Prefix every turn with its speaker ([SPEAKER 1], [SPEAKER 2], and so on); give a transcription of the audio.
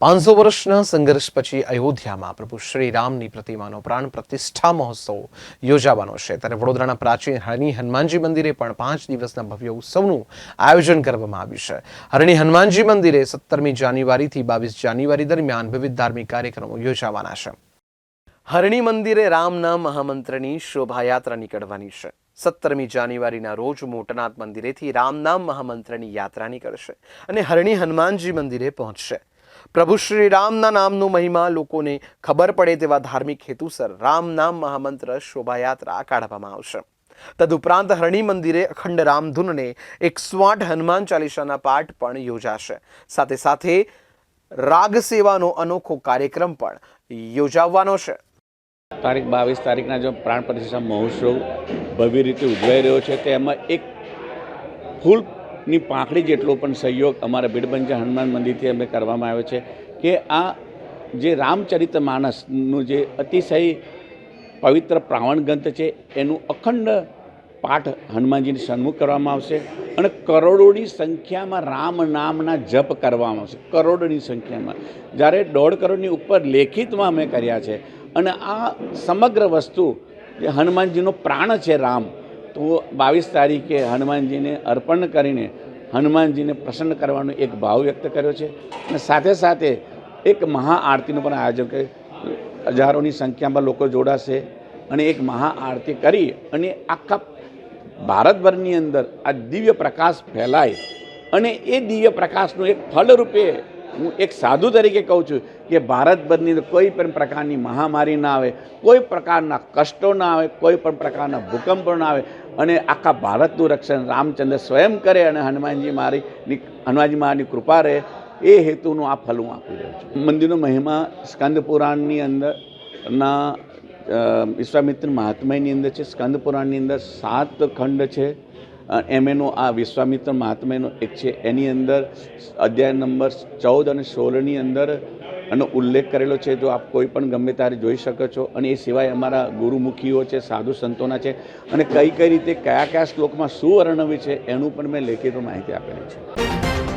[SPEAKER 1] પાંચસો વર્ષના સંઘર્ષ પછી અયોધ્યામાં પ્રભુ શ્રી રામની પ્રતિમાનો પ્રાણ પ્રતિષ્ઠા મહોત્સવ યોજાવાનો છે. ત્યારે વડોદરાના પ્રાચીન હરણી હનુમાનજી મંદિરે પણ પાંચ દિવસના ભવ્ય ઉત્સવનું આયોજન કરવામાં આવ્યું છે. હરણી હનુમાનજી મંદિરે સત્તરમી જાન્યુઆરીથી બાવીસ જાન્યુઆરી દરમિયાન વિવિધ ધાર્મિક કાર્યક્રમો યોજાવાના છે. હરણી મંદિરે રામના મહામંત્રની શોભાયાત્રા નીકળવાની છે. સત્તરમી જાન્યુઆરીના રોજ મોટનાથ મંદિરેથી રામનામ મહામંત્રની યાત્રા નીકળશે અને હરણી હનુમાનજી મંદિરે પહોંચશે. પ્રભુ શ્રી રામના નામનો મહિમા લોકોને ખબર પડે તેવા ધાર્મિક હેતુસર રામ નામ મહામંત્ર શોભાયાત્રા કાઢવામાં આવશે. તદુપરાંત હરણી મંદિરે અખંડ રામધૂનને એકસો આઠ હનુમાન ચાલીસાના પાઠ પણ યોજાશે. સાથે સાથે રાગ સેવાનો અનોખો કાર્યક્રમ પણ યોજાવાનો છે.
[SPEAKER 2] તારીખ બાવીસ તારીખના જો પ્રાણ પ્રતિષ્ઠા મહોત્સવ ભવ્ય રીતે ઉજવાઈ રહ્યો છે, તેમાં એક ફૂલની પાંખડી જેટલો પણ સહયોગ અમારા ભીડબંજા હનુમાન મંદિરથી અમે કરવામાં આવ્યો છે કે આ જે રામચરિત માનસનું જે અતિશય પવિત્ર પ્રાવણ ગ્રંથ છે, એનું અખંડ પાઠ હનુમાનજીની સન્મુખ કરવામાં આવશે અને કરોડોની સંખ્યામાં રામ નામના જપ કરવામાં આવશે, કરોડોની સંખ્યામાં. જ્યારે દોઢ કરોડની ઉપર લેખિતમાં અમે કર્યા છે અને આ સમગ્ર વસ્તુ જે હનુમાનજીનો પ્રાણ છે રામ તો બાવીસ તારીખે હનુમાનજીને અર્પણ કરીને હનુમાનજીને પ્રસન્ન કરવાનો એક ભાવ વ્યક્ત કર્યો છે. અને સાથે સાથે એક મહાઆરતીનું પણ આયોજન કર્યું. હજારોની સંખ્યામાં લોકો જોડાશે અને એક મહાઆરતી કરી અને આખા ભારતભરની અંદર આ દિવ્ય પ્રકાશ ફેલાય અને એ દિવ્ય પ્રકાશનું એક ફલરૂપે હું એક સાધુ તરીકે કહું છું કે ભારતભરની કોઈ પણ પ્રકારની મહામારી ના આવે, કોઈ પ્રકારના કષ્ટો ના આવે, કોઈ પણ પ્રકારના ભૂકંપ ના આવે અને આખા ભારતનું રક્ષણ રામચંદ્ર સ્વયં કરે અને હનુમાનજી મારીની હનુમાનજી મારી કૃપા રહે, એ હેતુનું આ ફલ હું આપી રહ્યો છું. મંદિરનો મહિમા સ્કંદ પુરાણની અંદર ના વિશ્વામિત્ર મહાત્માની અંદર છે. સ્કંદ પુરાણની અંદર સાત ખંડ છે. અ, એમ એનો આ વિશ્વામિત્ર મહાત્માનો એક છે. એની અંદર અધ્યાય નંબર ચૌદ અને સોળની અંદર એનો ઉલ્લેખ કરેલો છે. જો આપ કોઈ પણ ગમે ત્યારે જોઈ શકો છો અને એ સિવાય અમારા ગુરુમુખીઓ છે સાધુ સંતોના છે અને કઈ કઈ રીતે કયા કયા શ્લોકમાં શું વર્ણવ્યું છે એનું પણ મેં લેખિત માહિતી આપેલી છે.